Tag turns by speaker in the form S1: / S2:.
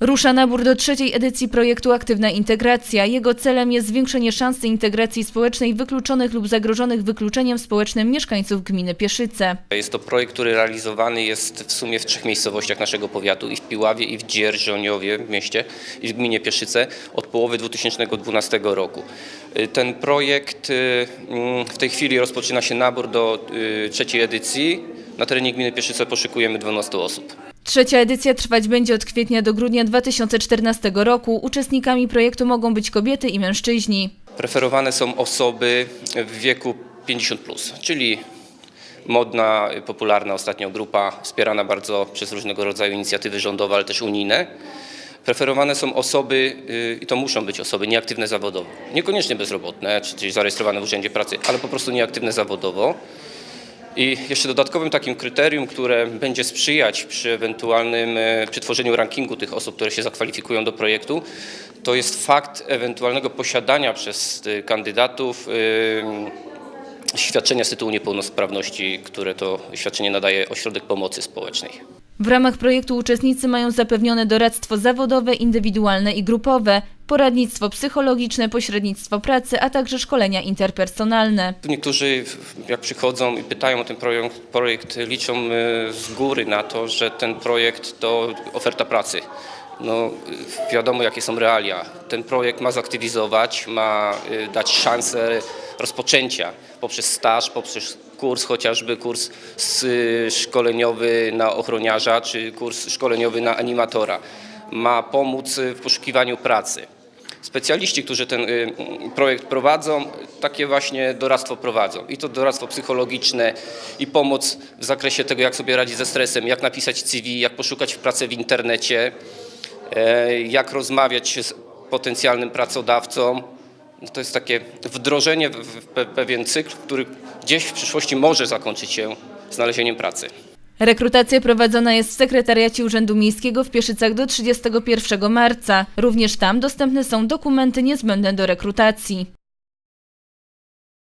S1: Rusza nabór do trzeciej edycji projektu Aktywna Integracja. Jego celem jest zwiększenie szansy integracji społecznej wykluczonych lub zagrożonych wykluczeniem społecznym mieszkańców gminy Pieszyce.
S2: Jest to projekt, który realizowany jest w sumie w trzech miejscowościach naszego powiatu i w Piławie, i w Dzierżoniowie w mieście, i w gminie Pieszyce od połowy 2012 roku. Y, Ten projekt y, mm, w tej chwili rozpoczyna się nabór do y, trzeciej edycji. Na terenie gminy Pieszyce poszykujemy 12 osób.
S1: Trzecia edycja trwać będzie od kwietnia do grudnia 2014 roku. Uczestnikami projektu mogą być kobiety i mężczyźni.
S2: Preferowane są osoby w wieku 50, czyli modna, popularna ostatnio grupa, wspierana bardzo przez różnego rodzaju inicjatywy rządowe, ale też unijne. Preferowane są osoby, y, i to muszą być osoby nieaktywne zawodowo, niekoniecznie bezrobotne, czy zarejestrowane w Urzędzie Pracy, ale po prostu nieaktywne zawodowo. I jeszcze dodatkowym takim kryterium, które będzie sprzyjać przy ewentualnym, e, przy tworzeniu rankingu tych osób, które się zakwalifikują do projektu, to jest fakt ewentualnego posiadania przez e, kandydatów e, świadczenia z tytułu niepełnosprawności, które to świadczenie nadaje Ośrodek Pomocy Społecznej.
S1: W ramach projektu uczestnicy mają zapewnione doradztwo zawodowe, indywidualne i grupowe, poradnictwo psychologiczne, pośrednictwo pracy, a także szkolenia interpersonalne.
S2: Niektórzy jak przychodzą i pytają o ten projekt, projekt liczą e, z góry na to, że ten projekt to oferta pracy. No, wiadomo jakie są realia. Ten projekt ma zaktywizować, ma y, dać szansę rozpoczęcia poprzez staż, poprzez kurs, chociażby kurs szkoleniowy na ochroniarza czy kurs szkoleniowy na animatora. Ma pomóc w poszukiwaniu pracy. Specjaliści, którzy ten y, projekt prowadzą, takie właśnie doradztwo prowadzą. I to doradztwo psychologiczne i pomoc w zakresie tego, jak sobie radzić ze stresem, jak napisać CV, jak poszukać pracy w internecie, e, jak rozmawiać z potencjalnym pracodawcą. To jest takie wdrożenie w w pe- pewien cykl, który gdzieś w przyszłości może zakończyć się znalezieniem pracy.
S1: Rekrutacja prowadzona jest w sekretariacie Urzędu Miejskiego w Pieszycach do 31 marca. Również tam dostępne są dokumenty niezbędne do rekrutacji.